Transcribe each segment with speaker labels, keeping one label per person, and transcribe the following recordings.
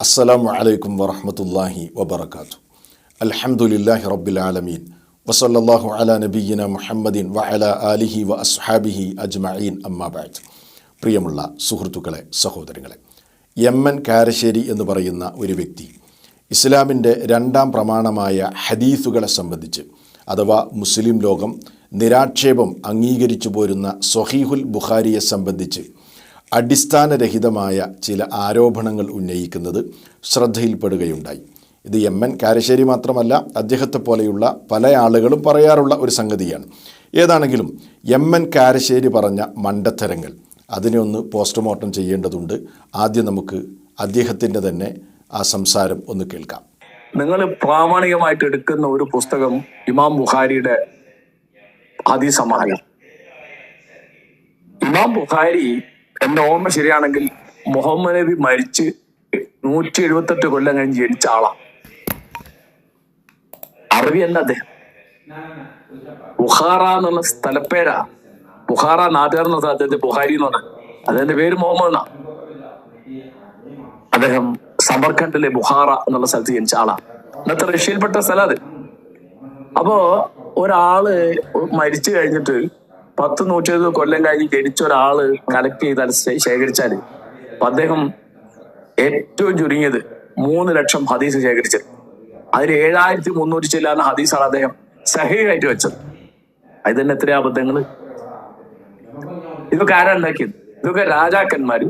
Speaker 1: അസ്സലാമു അലൈക്കും വറഹമത്തല്ലാഹി വബർക്കാത്തു അൽഹംദുലില്ലാഹി റബ്ബിൽ ആലമീൻ. വസല്ലല്ലാഹു അലാ നബിയ്യിന മുഹമ്മദിൻ വ അല ആലിഹി വ അസ്ഹാബിഹി അജ്മഈൻ. അമ്മാബാജ് പ്രിയമുള്ള സുഹൃത്തുക്കളെ സഹോദരങ്ങളെ യമ്മൻ കാരശ്ശേരി എന്ന് പറയുന്ന ഒരു വ്യക്തി ഇസ്ലാമിന്റെ രണ്ടാം പ്രമാണമായ ഹദീസുകളെ സംബന്ധിച്ച് അഥവാ മുസ്ലിം ലോകം നിരാക്ഷേപം അംഗീകരിച്ചു പോരുന്ന സൊഹീഹുൽ ബുഖാരിയെ സംബന്ധിച്ച് അടിസ്ഥാനരഹിതമായ ചില ആരോപണങ്ങൾ ഉന്നയിക്കുന്നത് ശ്രദ്ധയിൽപ്പെടുകയുണ്ടായി. ഇത് എം എൻ കാരശ്ശേരി മാത്രമല്ല അദ്ദേഹത്തെ പോലെയുള്ള പല ആളുകളും പറയാറുള്ള ഒരു സംഗതിയാണ്. ഏതാണെങ്കിലും എം എൻ കാരശ്ശേരി പറഞ്ഞ മണ്ടത്തരങ്ങൾ അതിനെ ഒന്ന് പോസ്റ്റ്മോർട്ടം ചെയ്യേണ്ടതുണ്ട്. ആദ്യം നമുക്ക് അദ്ദേഹത്തിന്റെ തന്നെ ആ സംസാരം ഒന്ന് കേൾക്കാം.
Speaker 2: നിങ്ങൾ പ്രാമാണികമായിട്ട് എടുക്കുന്ന ഒരു പുസ്തകം ഇമാം ബുഖാരിയുടെ അതിസമാഹാരം. ഇമാം ബുഖാരി എന്റെ ഓർമ്മ ശരിയാണെങ്കിൽ മുഹമ്മദ് നബി മരിച്ച് നൂറ്റി എഴുപത്തെട്ട് കൊല്ലം കഴിഞ്ഞ് ജനിച്ച ആളാ. അറബി അല്ല അദ്ദേഹം. ബുഹാറ എന്നുള്ള സ്ഥലപ്പേരാ. ബുഹാറ നാട്ടുകാർ എന്ന അദ്ദേഹത്തെ ബുഹാരി എന്ന് പറഞ്ഞ. അദ്ദേഹത്തിന്റെ പേര് മുഹമ്മദ് അദ്ദേഹം സമർഖണ്ഡിലെ ബുഹാറ എന്നുള്ള സ്ഥലത്ത് ജനിച്ച ആളാ. ഇന്നത്തെ റഷ്യയിൽപ്പെട്ട സ്ഥലം അത്. അപ്പോ ഒരാൾ മരിച്ചു കഴിഞ്ഞിട്ട് പത്ത് നൂറ്റി എഴുപത് കൊല്ലം കഴിഞ്ഞ് ജനിച്ച ഒരാൾ കളക്ട് ചെയ്താൽ ശേഖരിച്ചാൽ അദ്ദേഹം ഏറ്റവും ചുരുങ്ങിയത് മൂന്ന് ലക്ഷം ഹദീസ് ശേഖരിച്ചത്. അതിൽ ഏഴായിരത്തി മുന്നൂറ്റി ചെല്ലാന്ന ഹദീസാണ് അദ്ദേഹം സഹീഹായിട്ട് വെച്ചത്. അത് തന്നെ എത്രയാ അബദ്ധങ്ങൾ? ഇതൊക്കെ ആരാ ഉണ്ടാക്കിയത്? ഇതൊക്കെ രാജാക്കന്മാര്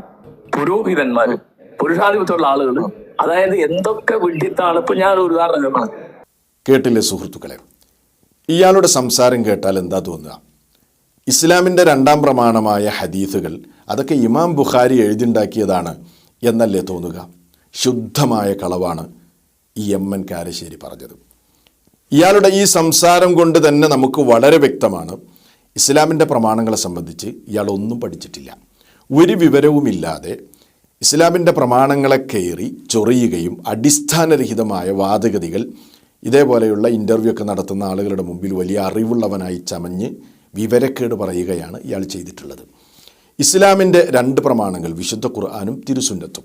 Speaker 2: പുരോഹിതന്മാര് പുരുഷാധിപത്യമുള്ള ആളുകൾ അതായത് എന്തൊക്കെ വിഡ്ഢിത്താണ്? ഇപ്പൊ ഞാൻ ഒരു ഉദാഹരണം
Speaker 1: കേട്ടില്ലേ സുഹൃത്തുക്കളെ? ഇയാളുടെ സംസാരം കേട്ടാൽ എന്താ തോന്നുക? ഇസ്ലാമിന്റെ രണ്ടാം പ്രമാണമായ ഹദീസുകൾ അതൊക്കെ ഇമാം ബുഖാരി എഴുതിണ്ടാക്കിയതാണ് എന്നല്ലേ തോന്നുക? ശുദ്ധമായ കളവാണ് ഈ എം എൻ കാരശ്ശേരി പറഞ്ഞത്. ഇയാളുടെ ഈ സംസാരം കൊണ്ട് തന്നെ നമുക്ക് വളരെ വ്യക്തമാണ്. ഇസ്ലാമിന്റെ പ്രമാണങ്ങളെ സംബന്ധിച്ച് ഇയാൾ ഒന്നും പഠിച്ചിട്ടില്ല. ഒരു വിവരവുമില്ലാതെ ഇസ്ലാമിന്റെ പ്രമാണങ്ങളെ കയറി ചൊറിയുകയും അടിസ്ഥാനരഹിതമായ വാദഗതികൾ ഇതേപോലെയുള്ള ഇന്റർവ്യൂ ഒക്കെ നടത്തുന്ന ആളുകളുടെ മുമ്പിൽ വലിയ അറിവുള്ളവനായി ചമഞ്ഞ് വിവരക്കേട് പറയുകയാണ് ഇയാൾ ചെയ്തിട്ടുള്ളത്. ഇസ്ലാമിന്റെ രണ്ട് പ്രമാണങ്ങൾ വിശുദ്ധ ഖുർആാനും തിരുസുന്നത്തും.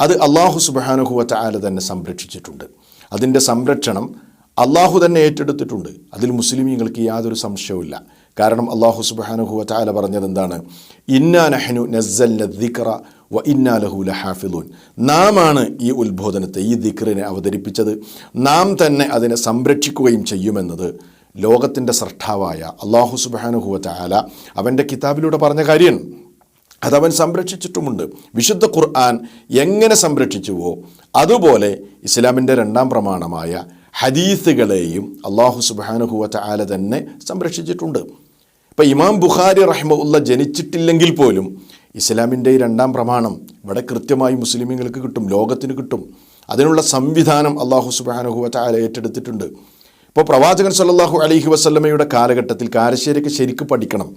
Speaker 1: അത് അള്ളാഹു സുബാനുഹുവ ആല തന്നെ സംരക്ഷിച്ചിട്ടുണ്ട്. അതിന്റെ സംരക്ഷണം അള്ളാഹു തന്നെ ഏറ്റെടുത്തിട്ടുണ്ട്. അതിൽ മുസ്ലിമീങ്ങൾക്ക് യാതൊരു സംശയവുമില്ല. കാരണം അള്ളാഹു സുബാനുഹുവ ആല പറഞ്ഞത് എന്താണ്? ഇന്നാ നഹ്നു നസ്സൽന ദിക്റ വ ഇന്നാ ലഹു ലഹാഫിലൂൻ നാം ആണ് ഈ ഉത്ബോധനത്തെ ഈ ദിക്റിനെ അവതരിപ്പിച്ചത്. നാം തന്നെ അതിനെ സംരക്ഷിക്കുകയും ചെയ്യുമെന്നത് ലോകത്തിന്റെ സൃഷ്ടാവായ അള്ളാഹു സുബാനുഹുവ ആല അവന്റെ കിതാബിലൂടെ പറഞ്ഞ കാര്യമാണ് അതവൻ സംരക്ഷിച്ചിട്ടുമുണ്ട്. വിശുദ്ധ ഖുർആൻ എങ്ങനെ സംരക്ഷിച്ചുവോ അതുപോലെ ഇസ്ലാമിന്റെ രണ്ടാം പ്രമാണമായ ഹദീസുകളെയും അള്ളാഹു സുബാനുഹുവറ്റ ആല തന്നെ സംരക്ഷിച്ചിട്ടുണ്ട്. ഇപ്പം ഇമാം ബുഖാരി റഹ്മുള്ള ജനിച്ചിട്ടില്ലെങ്കിൽ പോലും ഇസ്ലാമിന്റെ ഈ രണ്ടാം പ്രമാണം ഇവിടെ കൃത്യമായി മുസ്ലിമീങ്ങൾക്ക് കിട്ടും ലോകത്തിന് കിട്ടും. അതിനുള്ള സംവിധാനം അള്ളാഹു സുബാനുഹുവറ്റ ആല ഏറ്റെടുത്തിട്ടുണ്ട്. ഇപ്പോൾ പ്രവാചകൻ സല്ലാഹു അലഹി വസ്ലമയുടെ കാലഘട്ടത്തിൽ കാരശ്ശേരിക്ക് ശരിക്കും പഠിക്കണം.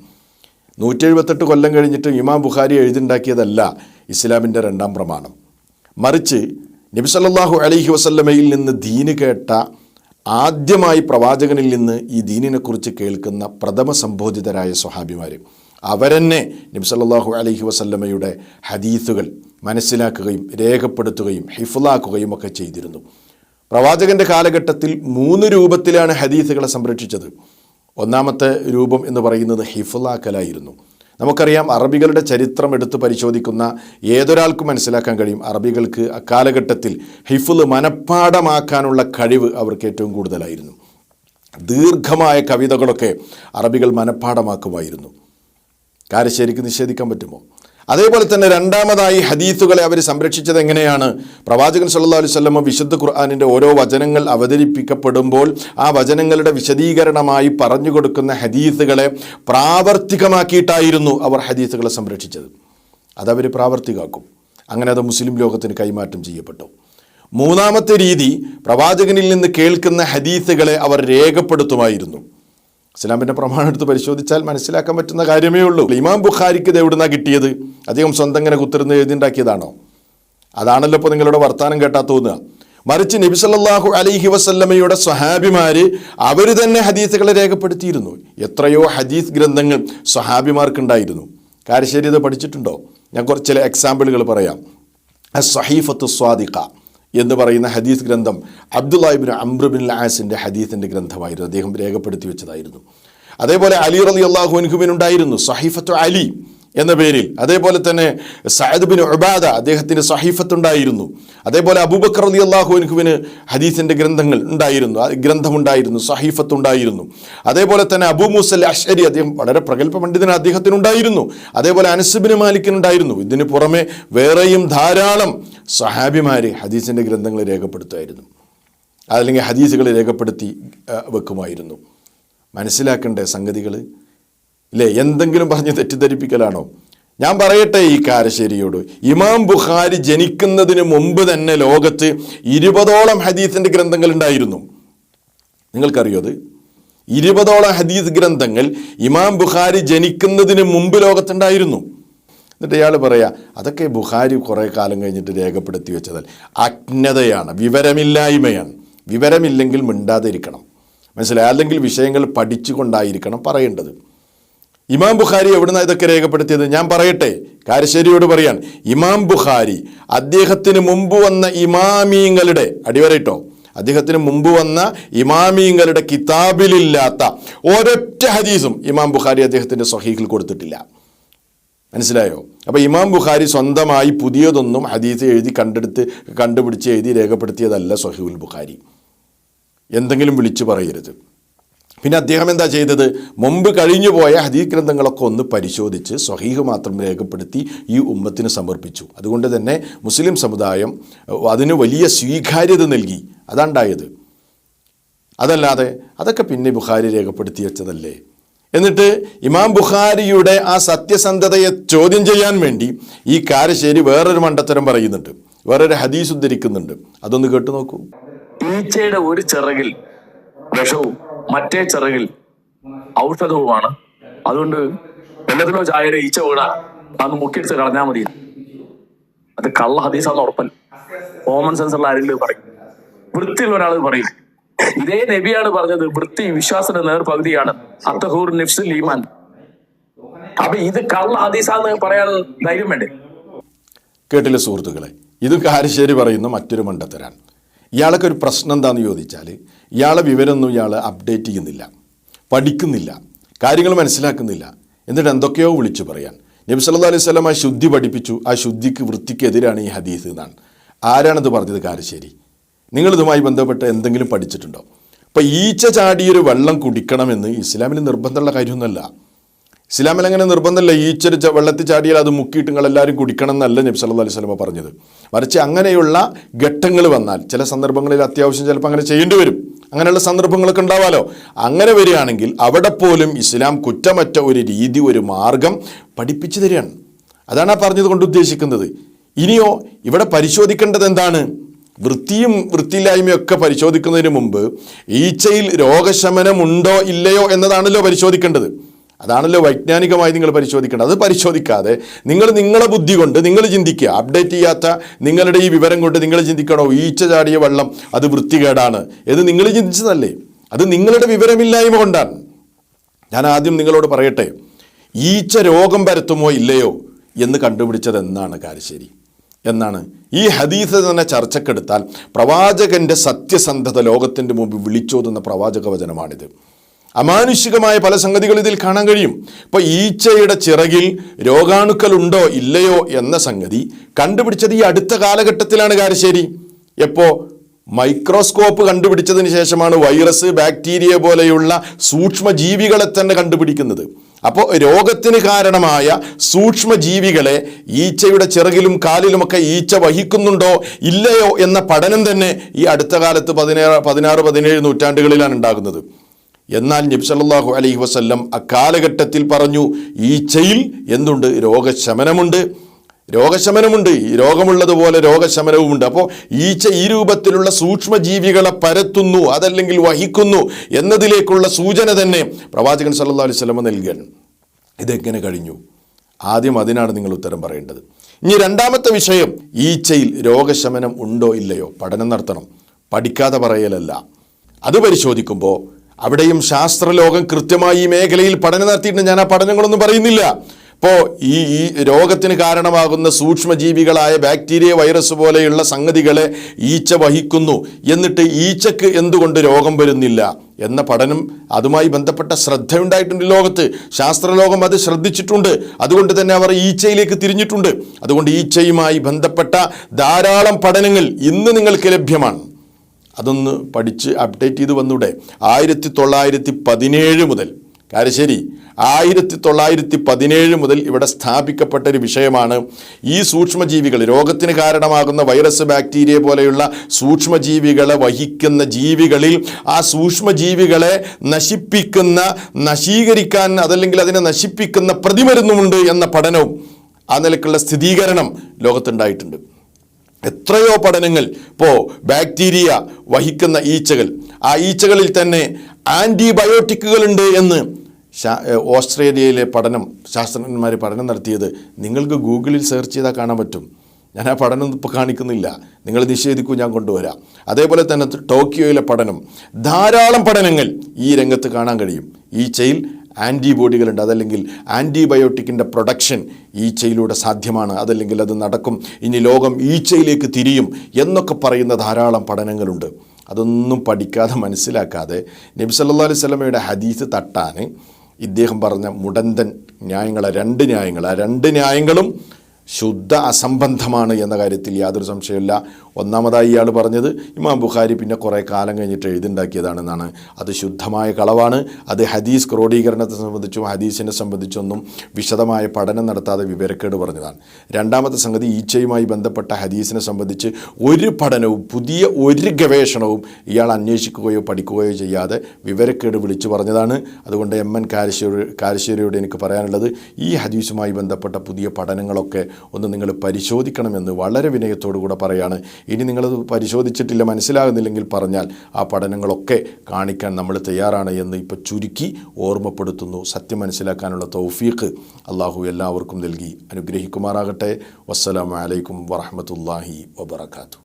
Speaker 1: നൂറ്റി എഴുപത്തെട്ട് കൊല്ലം കഴിഞ്ഞിട്ട് ഇമാം ബുഖാരി എഴുതിണ്ടാക്കിയതല്ല ഇസ്ലാമിന്റെ രണ്ടാം പ്രമാണം. മറിച്ച് നബി സല്ലാഹു അലഹി വസല്ലമയിൽ നിന്ന് ദീന് കേട്ട ആദ്യമായി പ്രവാചകനിൽ നിന്ന് ഈ ദീനിനെക്കുറിച്ച് കേൾക്കുന്ന പ്രഥമ സംബോധിതരായ സ്വഹാബിമാർ അവരെന്നെ നബി സല്ലല്ലാഹു അലൈഹി വസല്ലമയുടെ ഹദീസുകൾ മനസ്സിലാക്കുകയും രേഖപ്പെടുത്തുകയും ഹിഫുലാക്കുകയും ഒക്കെ ചെയ്തിരുന്നു. പ്രവാചകന്റെ കാലഘട്ടത്തിൽ മൂന്ന് രൂപത്തിലാണ് ഹദീസുകളെ സംരക്ഷിച്ചത്. ഒന്നാമത്തെ രൂപം എന്ന് പറയുന്നത് ഹിഫുലാക്കലായിരുന്നു. നമുക്കറിയാം അറബികളുടെ ചരിത്രം എടുത്ത് പരിശോധിക്കുന്ന ഏതൊരാൾക്കും മനസ്സിലാക്കാൻ കഴിയും. അറബികൾക്ക് അക്കാലഘട്ടത്തിൽ ഹിഫുൽ മനഃപ്പാടമാക്കാനുള്ള കഴിവ് അവർക്ക് ഏറ്റവും കൂടുതലായിരുന്നു. ദീർഘമായ കവിതകളൊക്കെ അറബികൾ മനഃപ്പാടമാക്കുമായിരുന്നു കാരശ്ശേരിക്ക് നിഷേധിക്കാൻ പറ്റുമോ? അതേപോലെ തന്നെ രണ്ടാമതായി ഹദീസുകളെ അവർ സംരക്ഷിച്ചത് എങ്ങനെയാണ്? പ്രവാചകൻ സല്ലല്ലാഹു അലൈഹി വസല്ലമ വിശുദ്ധ ഖുർആാനിന്റെ ഓരോ വചനങ്ങൾ അവതരിപ്പിക്കപ്പെടുമ്പോൾ ആ വചനങ്ങളുടെ വിശദീകരണമായി പറഞ്ഞു കൊടുക്കുന്ന ഹദീസുകളെ പ്രാവർത്തികമാക്കിയിട്ടായിരുന്നു അവർ ഹദീസുകളെ സംരക്ഷിച്ചത്. അതവർ പ്രാവർത്തികമാക്കും. അങ്ങനെ അത് മുസ്ലിം ലോകത്തിന് കൈമാറ്റം ചെയ്യപ്പെട്ടു. മൂന്നാമത്തെ രീതി പ്രവാചകനിൽ നിന്ന് കേൾക്കുന്ന ഹദീസുകളെ അവർ രേഖപ്പെടുത്തുമായിരുന്നു. ഇസ്ലാമിന്റെ പ്രമാണം എടുത്ത് പരിശോധിച്ചാൽ മനസ്സിലാക്കാൻ പറ്റുന്ന കാര്യമേ ഉള്ളൂ. ഇമാം ബുഖാരിക്ക് ഇത് എവിടുന്നാണ് കിട്ടിയത്? അദ്ദേഹം സ്വന്തം ഇങ്ങനെ കുത്തിരുന്ന് എഴുതിണ്ടാക്കിയതാണോ? അതാണല്ലോ ഇപ്പോൾ നിങ്ങളുടെ വർത്തമാനം കേട്ടാ തോന്നുക മറിച്ച് നബി സല്ലല്ലാഹു അലൈഹി വസല്ലമയുടെ സ്വഹാബിമാർ അവർ തന്നെ ഹദീസുകളെ രേഖപ്പെടുത്തിയിരുന്നു. എത്രയോ ഹദീസ് ഗ്രന്ഥങ്ങൾ സ്വഹാബിമാർക്കുണ്ടായിരുന്നു. കാരശ്ശേരി ഇത് പഠിച്ചിട്ടുണ്ടോ? ഞാൻ കുറച്ച് ചില എക്സാമ്പിളുകൾ പറയാം. സഹീഫത്ത് സ്വാദിഖ. എന്ന് പറയുന്ന ഹദീസ് ഗ്രന്ഥം അബ്ദുല്ലാഹിബിൻ അംബ്രബിൻ ലാസിന്റെ ഹദീസിന്റെ ഗ്രന്ഥമായിരുന്നു. അദ്ദേഹം രേഖപ്പെടുത്തി വെച്ചതായിരുന്നു. അതേപോലെ അലി റലി അള്ളാഹു അനുഹുബിനുണ്ടായിരുന്നു സഹീഫത്ത് അലി എന്ന പേരിൽ. അതേപോലെ തന്നെ സയദ് ബിൻ ഉബാദ സഹീഫത്ത് ഉണ്ടായിരുന്നു അതേപോലെ അബൂബക്കർ അലി അള്ളാഹു അൻഹുബിന് ഹദീസിന്റെ ഗ്രന്ഥങ്ങൾ ഉണ്ടായിരുന്നു. ഗ്രന്ഥമുണ്ടായിരുന്നു സഹീഫത്തുണ്ടായിരുന്നു. അതേപോലെ തന്നെ അബൂ മൂസൽ അഷ്രി അദ്ദേഹം വളരെ പ്രഗത്ഭ പണ്ഡിതന് അദ്ദേഹത്തിനുണ്ടായിരുന്നു. അതേപോലെ അനസുബിന് മാലിക്കിനുണ്ടായിരുന്നു. ഇതിന് പുറമെ വേറെയും ധാരാളം സഹാബിമാർ ഹദീസിന്റെ ഗ്രന്ഥങ്ങൾ രേഖപ്പെടുത്തുമായിരുന്നു. അതല്ലെങ്കിൽ ഹദീസുകൾ രേഖപ്പെടുത്തി വെക്കുമായിരുന്നു. മനസ്സിലാക്കേണ്ട സംഗതികൾ ഇല്ലേ എന്തെങ്കിലും പറഞ്ഞ് തെറ്റിദ്ധരിപ്പിക്കലാണോ? ഞാൻ പറയട്ടെ ഈ കാരശ്ശേരിയോട്. ഇമാം ബുഖാരി ജനിക്കുന്നതിന് മുമ്പ് തന്നെ ലോകത്ത് ഇരുപതോളം ഹദീസിന്റെ ഗ്രന്ഥങ്ങൾ ഉണ്ടായിരുന്നു. നിങ്ങൾക്കറിയോ അത്? ഇരുപതോളം ഹദീസ് ഗ്രന്ഥങ്ങൾ ഇമാം ബുഖാരി ജനിക്കുന്നതിന് മുമ്പ് ലോകത്തുണ്ടായിരുന്നു. എന്നിട്ട് ഇയാൾ പറയാ അതൊക്കെ ബുഹാരി കുറേ കാലം കഴിഞ്ഞിട്ട് രേഖപ്പെടുത്തി വെച്ചതൽ അജ്ഞതയാണ് വിവരമില്ലായ്മയാണ്. വിവരമില്ലെങ്കിൽ മിണ്ടാതിരിക്കണം. മനസ്സിലായി? അല്ലെങ്കിൽ വിഷയങ്ങൾ പഠിച്ചുകൊണ്ടായിരിക്കണം പറയേണ്ടത്. ഇമാം ബുഖാരി എവിടുന്ന ഇതൊക്കെ രേഖപ്പെടുത്തിയത്? ഞാൻ പറയട്ടെ കാരശ്ശേരിയോട് പറയാൻ ഇമാം ബുഖാരി അദ്ദേഹത്തിന് മുമ്പ് വന്ന ഇമാമീങ്ങളുടെ അടിവരയിട്ടോ? അദ്ദേഹത്തിന് മുമ്പ് വന്ന ഇമാമീങ്ങളുടെ കിതാബിലില്ലാത്ത ഒരൊറ്റ ഹദീസും ഇമാം ബുഖാരി അദ്ദേഹത്തിന്റെ സ്വഹീഖിൽ കൊടുത്തിട്ടില്ല. മനസ്സിലായോ? അപ്പോൾ ഇമാം ബുഖാരി സ്വന്തമായി പുതിയതൊന്നും ഹദീസ് എഴുതി കണ്ടെടുത്ത് കണ്ടുപിടിച്ച് എഴുതി രേഖപ്പെടുത്തിയതല്ല സൊഹീബുൽ ബുഖാരി. എന്തെങ്കിലും വിളിച്ചു പറയരുത്. പിന്നെ അദ്ദേഹം എന്താ ചെയ്തത്? മുമ്പ് കഴിഞ്ഞു പോയ ഹദീസ് ഗ്രന്ഥങ്ങളൊക്കെ ഒന്ന് പരിശോധിച്ച് സ്വഹീഹ് മാത്രം രേഖപ്പെടുത്തി ഈ ഉമ്മത്തിന് സമർപ്പിച്ചു. അതുകൊണ്ട് തന്നെ മുസ്ലിം സമുദായം അതിന് വലിയ സ്വീകാര്യത നൽകി. അതാണ്ടായത്. അതല്ലാതെ അതൊക്കെ പിന്നെ ബുഖാരി രേഖപ്പെടുത്തി വെച്ചതല്ലേ? എന്നിട്ട് ഇമാം ബുഖാരിയുടെ ആ സത്യസന്ധതയെ ചോദ്യം ചെയ്യാൻ വേണ്ടി ഈ കാരശ്ശേരി വേറൊരു മണ്ടത്തരം പറയുന്നുണ്ട്. വേറൊരു ഹദീസ് ഉദ്ധരിക്കുന്നുണ്ട്. അതൊന്ന് കേട്ടു നോക്കൂ.
Speaker 2: ഈച്ചയുടെ ഒരു ചിറകിൽ വിഷവും മറ്റേ ചിറകിൽ ഔഷധവുമാണ്. അതുകൊണ്ട് വെള്ളത്തിലോ ചായയിലോ ഈച്ച വീണ അന്ന് മുക്കിയെടുത്ത് കളഞ്ഞാൽ മതി. അത് കള്ള ഹദീസാന്ന് ഉറപ്പല്ല കോമൺ സെൻസ് ഉള്ള ആരെങ്കിലും പറയും. വൃത്തിയുള്ള ഒരാൾ പറയും. ഇതേ നബിയാണ് പറഞ്ഞത് വൃത്തി വിശ്വാസത്തിന്റെ പകുതിയാണ്. അത്തഹൂർ നിഫ്സുൽ ഈമാൻ. അപ്പൊ ഇത് കള്ള ഹദീസാന്ന് പറയാൻ ധൈര്യം വേണ്ടേ?
Speaker 1: കേട്ടില്ല സുഹൃത്തുക്കളെ? ഇത് കാരശ്ശേരി പറയുന്ന മറ്റൊരു മണ്ടത്തരാണ്. ഇയാൾക്ക് ഒരു പ്രശ്നം എന്താണെന്ന് ചോദിച്ചാൽ ഇയാളെ വിവരമൊന്നും ഇയാൾ അപ്ഡേറ്റ് ചെയ്യുന്നില്ല. പഠിക്കുന്നില്ല. കാര്യങ്ങൾ മനസ്സിലാക്കുന്നില്ല. എന്നിട്ട് എന്തൊക്കെയോ വിളിച്ചു പറയാൻ. നബി സല്ലല്ലാഹു അലൈഹി വസല്ലം ആ ശുദ്ധി പഠിപ്പിച്ചു. ആ ശുദ്ധിക്ക് വൃത്തിക്കെതിരാണ് ഈ ഹദീസ് എന്നാണ്. ആരാണത് പറഞ്ഞത് കാരശ്ശേരി? നിങ്ങളിതുമായി ബന്ധപ്പെട്ട് എന്തെങ്കിലും പഠിച്ചിട്ടുണ്ടോ? അപ്പോൾ ഈച്ച ചാടിയൊരു വെള്ളം കുടിക്കണമെന്ന് ഇസ്ലാമിൽ നിർബന്ധമുള്ള കാര്യമൊന്നുമല്ല. ഇസ്ലാമിൽ അങ്ങനെ നിർബന്ധമല്ല. ഈച്ചൊരു വെള്ളത്തിൽ ചാടിയാൽ അത് മുക്കിയിട്ട് നിങ്ങൾ എല്ലാവരും കുടിക്കണം എന്നല്ല നബി സല്ലല്ലാഹു അലൈഹി സ്വലമ പറഞ്ഞത്. മറിച്ച് അങ്ങനെയുള്ള ഘട്ടങ്ങൾ വന്നാൽ ചില സന്ദർഭങ്ങളിൽ അത്യാവശ്യം ചിലപ്പോൾ അങ്ങനെ ചെയ്യേണ്ടി വരും. അങ്ങനെയുള്ള സന്ദർഭങ്ങളൊക്കെ ഉണ്ടാവാലോ? അങ്ങനെ വരികയാണെങ്കിൽ അവിടെ പോലും ഇസ്ലാം കുറ്റമറ്റ ഒരു രീതി ഒരു മാർഗം പഠിപ്പിച്ചു തരികയാണ്. അതാണ് ആ പറഞ്ഞത് കൊണ്ട് ഉദ്ദേശിക്കുന്നത്. ഇനിയോ ഇവിടെ പരിശോധിക്കേണ്ടത് എന്താണ്? വൃത്തിയും വൃത്തിയില്ലായ്മയും ഒക്കെ പരിശോധിക്കുന്നതിന് മുമ്പ് ഈച്ചയിൽ രോഗശമനമുണ്ടോ ഇല്ലയോ എന്നതാണല്ലോ പരിശോധിക്കേണ്ടത്. അതാണല്ലോ വൈജ്ഞാനികമായി നിങ്ങൾ പരിശോധിക്കേണ്ടത്. അത് പരിശോധിക്കാതെ നിങ്ങൾ നിങ്ങളെ ബുദ്ധി കൊണ്ട് നിങ്ങൾ ചിന്തിക്കുക. അപ്ഡേറ്റ് ചെയ്യാത്ത നിങ്ങളുടെ ഈ വിവരം കൊണ്ട് നിങ്ങൾ ചിന്തിക്കണോ? ഈച്ച ചാടിയ വെള്ളം അത് വൃത്തികേടാണ് എന്ന് നിങ്ങൾ ചിന്തിച്ചതല്ലേ? അത് നിങ്ങളുടെ വിവരമില്ലായ്മ കൊണ്ടാണ്. ഞാൻ ആദ്യം നിങ്ങളോട് പറയട്ടെ. ഈച്ച രോഗം പരത്തുമോ ഇല്ലയോ എന്ന് കണ്ടുപിടിച്ചത് എന്നാണ് കാരശ്ശേരി. എന്നാണ് ഈ ഹദീസ് തന്നെ ചർച്ചക്കെടുത്താൽ പ്രവാചകന്റെ സത്യസന്ധത ലോകത്തിന്റെ മുമ്പ് വിളിച്ചോതുന്ന പ്രവാചക വചനമാണിത് അമാനുഷികമായ പല സംഗതികൾ ഇതിൽ കാണാൻ കഴിയും. ഇപ്പോൾ ഈച്ചയുടെ ചിറകിൽ രോഗാണുക്കൾ ഉണ്ടോ ഇല്ലയോ എന്ന സംഗതി കണ്ടുപിടിച്ചത് ഈ അടുത്ത കാലഘട്ടത്തിലാണ് കാരശ്ശേരി എപ്പോ മൈക്രോസ്കോപ്പ് കണ്ടുപിടിച്ചതിന് ശേഷമാണ് വൈറസ് ബാക്ടീരിയ പോലെയുള്ള സൂക്ഷ്മജീവികളെ തന്നെ കണ്ടുപിടിക്കുന്നത്. അപ്പോൾ രോഗത്തിന് കാരണമായ സൂക്ഷ്മജീവികളെ ഈച്ചയുടെ ചിറകിലും കാലിലുമൊക്കെ ഈച്ച വഹിക്കുന്നുണ്ടോ ഇല്ലയോ എന്ന പഠനം തന്നെ ഈ അടുത്ത കാലത്ത് പതിനേഴ് പതിനാറ് പതിനേഴ് നൂറ്റാണ്ടുകളിലാണ് ഉണ്ടാകുന്നത്. എന്നാൽ നബ്സല്ലാഹു അലൈഹി വസ്ല്ലം അക്കാലഘട്ടത്തിൽ പറഞ്ഞു ഈച്ചയിൽ എന്തുണ്ട്? രോഗശമനമുണ്ട്. രോഗശമനമുണ്ട്. ഈ രോഗമുള്ളതുപോലെ രോഗശമനവുമുണ്ട്. അപ്പോൾ ഈച്ച ഈ രൂപത്തിലുള്ള സൂക്ഷ്മജീവികളെ പരത്തുന്നു അതല്ലെങ്കിൽ വഹിക്കുന്നു എന്നതിലേക്കുള്ള സൂചന തന്നെ പ്രവാചകൻ സല്ലല്ലാഹു അലൈഹി സ്വലമ നൽകുകയാണ് ഇതെങ്ങനെ കഴിഞ്ഞു? ആദ്യം അതിനാണ് നിങ്ങൾ ഉത്തരം പറയേണ്ടത്. ഇനി രണ്ടാമത്തെ വിഷയം ഈച്ചയിൽ രോഗശമനം ഉണ്ടോ ഇല്ലയോ? പഠനം നടത്തണം. പഠിക്കാതെ പറയലല്ല. അത് പരിശോധിക്കുമ്പോൾ അവിടെയും ശാസ്ത്രലോകം കൃത്യമായി ഈ മേഖലയിൽ പഠനം നടത്തിയിട്ടുണ്ട്. ഞാൻ ആ പഠനങ്ങളൊന്നും പറയുന്നില്ല. ഇപ്പോൾ ഈ ഈ രോഗത്തിന് കാരണമാകുന്ന സൂക്ഷ്മജീവികളായ ബാക്ടീരിയ വൈറസ് പോലെയുള്ള സംഗതികളെ ഈച്ച വഹിക്കുന്നു. എന്നിട്ട് ഈച്ചക്ക് എന്തുകൊണ്ട് രോഗം വരുന്നില്ല? എന്ന പഠനം അതുമായി ബന്ധപ്പെട്ട ശ്രദ്ധയുണ്ടായിട്ടുണ്ട് ലോകത്ത്. ശാസ്ത്രലോകം അത് ശ്രദ്ധിച്ചിട്ടുണ്ട്. അതുകൊണ്ട് തന്നെ അവർ ഈച്ചയിലേക്ക് തിരിഞ്ഞിട്ടുണ്ട്. അതുകൊണ്ട് ഈച്ചയുമായി ബന്ധപ്പെട്ട ധാരാളം പഠനങ്ങൾ ഇന്ന് നിങ്ങൾക്ക് ലഭ്യമാണ്. അതൊന്ന് പഠിച്ച് അപ്ഡേറ്റ് ചെയ്ത് വന്നൂടെ. ആയിരത്തി തൊള്ളായിരത്തി പതിനേഴ് മുതൽ കാരശ്ശേരി ആയിരത്തി തൊള്ളായിരത്തി പതിനേഴ് മുതൽ ഇവിടെ സ്ഥാപിക്കപ്പെട്ട ഒരു വിഷയമാണ് ഈ സൂക്ഷ്മജീവികൾ. രോഗത്തിന് കാരണമാകുന്ന വൈറസ് ബാക്ടീരിയ പോലെയുള്ള സൂക്ഷ്മജീവികളെ വഹിക്കുന്ന ജീവികളിൽ ആ സൂക്ഷ്മജീവികളെ നശിപ്പിക്കുന്ന നശീകരിക്കാൻ അതല്ലെങ്കിൽ അതിനെ നശിപ്പിക്കുന്ന പ്രതിമരുന്നുമുണ്ട് എന്ന പഠനവും ആ നിലക്കുള്ള സ്ഥിരീകരണം ലോകത്തുണ്ടായിട്ടുണ്ട്. എത്രയോ പഠനങ്ങൾ ഇപ്പോൾ ബാക്ടീരിയ വഹിക്കുന്ന ഈച്ചകൾ. ആ ഈച്ചകളിൽ തന്നെ ആന്റിബയോട്ടിക്കുകളുണ്ട് എന്ന് ഓസ്ട്രേലിയയിലെ പഠനം ശാസ്ത്രജ്ഞന്മാർ പഠനം നടത്തിയത് നിങ്ങൾക്ക് ഗൂഗിളിൽ സെർച്ച് ചെയ്താൽ കാണാൻ പറ്റും. ഞാൻ ആ പഠനം ഇപ്പോൾ കാണിക്കുന്നില്ല. നിങ്ങൾ നിഷേധിക്കൂ ഞാൻ കൊണ്ടുവരാം. അതേപോലെ തന്നെ ടോക്കിയോയിലെ പഠനം. ധാരാളം പഠനങ്ങൾ ഈ രംഗത്ത് കാണാൻ കഴിയും. ഈച്ചയിൽ ആന്റിബോഡികളുണ്ട് അതല്ലെങ്കിൽ ആന്റിബയോട്ടിക്കിന്റെ പ്രൊഡക്ഷൻ ഈച്ചയിലൂടെ സാധ്യമാണ്. അതല്ലെങ്കിൽ അത് നടക്കും. ഇനി ലോകം ഈച്ചയിലേക്ക് തിരിയും എന്നൊക്കെ പറയുന്ന ധാരാളം പഠനങ്ങളുണ്ട്. അതൊന്നും പഠിക്കാതെ മനസ്സിലാക്കാതെ നബി അലൈവലമയുടെ ഹദീസ് തട്ടാൻ ഇദ്ദേഹം പറഞ്ഞ മുടന്തൻ ന്യായങ്ങളെ രണ്ട് ന്യായങ്ങൾ ആ രണ്ട് ന്യായങ്ങളും ശുദ്ധ അസംബന്ധമാണ് എന്ന കാര്യത്തിൽ യാതൊരു സംശയമില്ല ഒന്നാമതായി ഇയാൾ പറഞ്ഞത് ഇമാം ബുഖാരി പിന്നെ കുറേ കാലം കഴിഞ്ഞിട്ട് എഴുതുണ്ടാക്കിയതാണെന്നാണ്. അത് ശുദ്ധമായ കളവാണ്. അത് ഹദീസ് ക്രോഡീകരണത്തെ സംബന്ധിച്ചും ഹദീസിനെ സംബന്ധിച്ചൊന്നും വിശദമായ പഠനം നടത്താതെ വിവരക്കേട് പറഞ്ഞതാണ്. രണ്ടാമത്തെ സംഗതി ഈച്ചയുമായി ബന്ധപ്പെട്ട ഹദീസിനെ സംബന്ധിച്ച് ഒരു പഠനവും പുതിയ ഒരു ഗവേഷണവും ഇയാൾ അന്വേഷിക്കുകയോ പഠിക്കുകയോ ചെയ്യാതെ വിവരക്കേട് വിളിച്ചു പറഞ്ഞതാണ്. അതുകൊണ്ട് എം എൻ കാരശ്ശേരി കാരശ്ശേരിയോട് എനിക്ക് പറയാനുള്ളത് ഈ ഹദീസുമായി ബന്ധപ്പെട്ട പുതിയ പഠനങ്ങളൊക്കെ ഒന്ന് നിങ്ങൾ പരിശോധിക്കണമെന്ന് വളരെ വിനയത്തോടു കൂടെ പറയാണ്. ഇനി നിങ്ങളത് പരിശോധിച്ചിട്ടില്ല മനസ്സിലാകുന്നില്ലെങ്കിൽ പറഞ്ഞാൽ ആ പഠനങ്ങളൊക്കെ കാണിക്കാൻ നമ്മൾ തയ്യാറാണ് എന്ന് ഇപ്പോൾ ചുരുക്കി ഓർമ്മപ്പെടുത്തുന്നു. സത്യം മനസ്സിലാക്കാനുള്ള തൗഫീഖ് അള്ളാഹു എല്ലാവർക്കും നൽകി. അനുഗ്രഹിക്കുമാറാകട്ടെ. വസ്സലാമലൈക്കും വറഹമത്തല്ലാഹി വബർക്കാത്തു